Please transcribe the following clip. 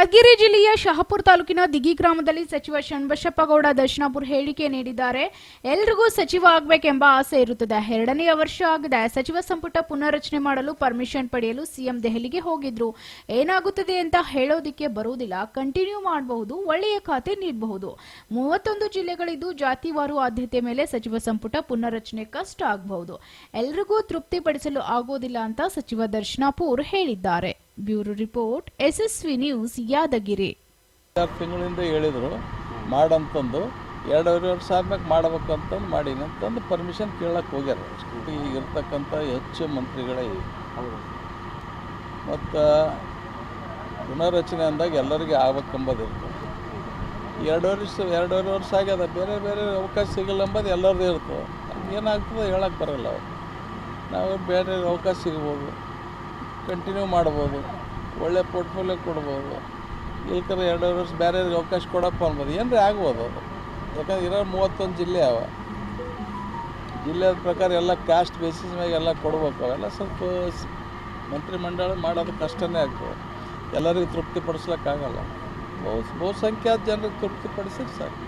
ಯಾದಗಿರಿ ಜಿಲ್ಲೆಯ ಶಹಾಪುರ ತಾಲೂಕಿನ ದಿಗಿ ಗ್ರಾಮದಲ್ಲಿ ಸಚಿವ ಶಣ್ಬಸಪ್ಪಗೌಡ ದರ್ಶನಾಪುರ್ ಹೇಳಿಕೆ ನೀಡಿದ್ದಾರೆ. ಎಲ್ರಿಗೂ ಸಚಿವ ಆಗಬೇಕೆಂಬ ಆಸೆ ಇರುತ್ತದೆ. ಎರಡನೆಯ ವರ್ಷ ಆಗಿದೆ. ಸಚಿವ ಸಂಪುಟ ಪುನರ್ರಚನೆ ಮಾಡಲು ಪರ್ಮಿಷನ್ ಪಡೆಯಲು ಸಿಎಂ ದೆಹಲಿಗೆ ಹೋಗಿದ್ರು. ಏನಾಗುತ್ತದೆ ಅಂತ ಹೇಳೋದಿಕ್ಕೆ ಬರುವುದಿಲ್ಲ. ಕಂಟಿನ್ಯೂ ಮಾಡಬಹುದು, ಒಳ್ಳೆಯ ಖಾತೆ ನೀಡಬಹುದು. ಮೂವತ್ತೊಂದು ಜಿಲ್ಲೆಗಳಿದ್ದು ಜಾತಿವಾರು ಆದ್ಯತೆ ಮೇಲೆ ಸಚಿವ ಸಂಪುಟ ಪುನರ್ರಚನೆ ಕಷ್ಟ ಆಗಬಹುದು. ಎಲ್ರಿಗೂ ತೃಪ್ತಿಪಡಿಸಲು ಆಗೋದಿಲ್ಲ ಅಂತ ಸಚಿವ ದರ್ಶನಾಪುರ್ ಹೇಳಿದ್ದಾರೆ. Bureau report S S V news, Yadgiri. ತಿಂಗಳಿಂದ ಹೇಳಿದರು, ಮಾಡಂತಂದು, ಎರಡೂವರೆ ವರ್ಷ ಆದ್ಮೇಲೆ ಮಾಡಬೇಕು ಅಂತಂದು ಮಾಡೀನಿ ಅಂತಂದು ಪರ್ಮಿಷನ್ ಕೇಳಕ್ಕೆ ಹೋಗ್ಯಾರ. ಈಗ ಇರ್ತಕ್ಕಂಥ ಹೆಚ್ಚು ಮಂತ್ರಿಗಳೇ ಇವೆ ಮತ್ತು ಪುನರ್ರಚನೆ ಅಂದಾಗ ಎಲ್ಲರಿಗೆ ಆಗ್ಬೇಕಂಬದು ಇರ್ತದೆ. ಎರಡೂವರೆ ವರ್ಷ ಎರಡೂವರೆ ವರ್ಷ ಆಗ್ಯದ, ಬೇರೆ ಬೇರೆ ಅವಕಾಶ ಸಿಗಲ್ಲ ಎಂಬುದು ಎಲ್ಲರದ್ದು ಇರ್ತದೆ. ಏನಾಗ್ತದೆ ಹೇಳಕ್ಕೆ ಬರಲ್ಲ ನಾವು ಬೇರೆ ಅವಕಾಶ ಸಿಗ್ಬೋದು. ಕಂಟಿನ್ಯೂ ಮಾಡ್ಬೋದು. ಒಳ್ಳೆ ಪೋರ್ಟ್ಫೋಲಿಯೋ ಕೊಡ್ಬೋದು. ಇಲ್ಕರ ಎರಡು ವರ್ಷ ಬೇರೆಯವ್ರಿಗೆ ಅವಕಾಶ ಕೊಡಪ್ಪ ಅನ್ಬೋದು. ಏನ್ರಿ ಆಗ್ಬೋದು ಅದು? ಯಾಕಂದ್ರೆ ಇರೋ ಮೂವತ್ತೊಂದು ಜಿಲ್ಲೆ ಅವ. ಜಿಲ್ಲೆ ಪ್ರಕಾರ ಎಲ್ಲ ಕ್ಯಾಸ್ಟ್ ಬೇಸಿಸ್ ಮ್ಯಾಗೆ ಎಲ್ಲ ಕೊಡ್ಬೇಕು. ಅವೆಲ್ಲ ಸ್ವಲ್ಪ ಮಂತ್ರಿಮಂಡಳ ಮಾಡೋದು ಕಷ್ಟನೇ ಆಗ್ತದೆ. ಎಲ್ಲರಿಗೂ ತೃಪ್ತಿಪಡಿಸ್ಲಿಕ್ಕಾಗಲ್ಲ ಬಹು ಬಹುಸಂಖ್ಯಾತ ಜನರಿಗೆ ತೃಪ್ತಿಪಡಿಸಿದ್ರೆ ಸಾಕು.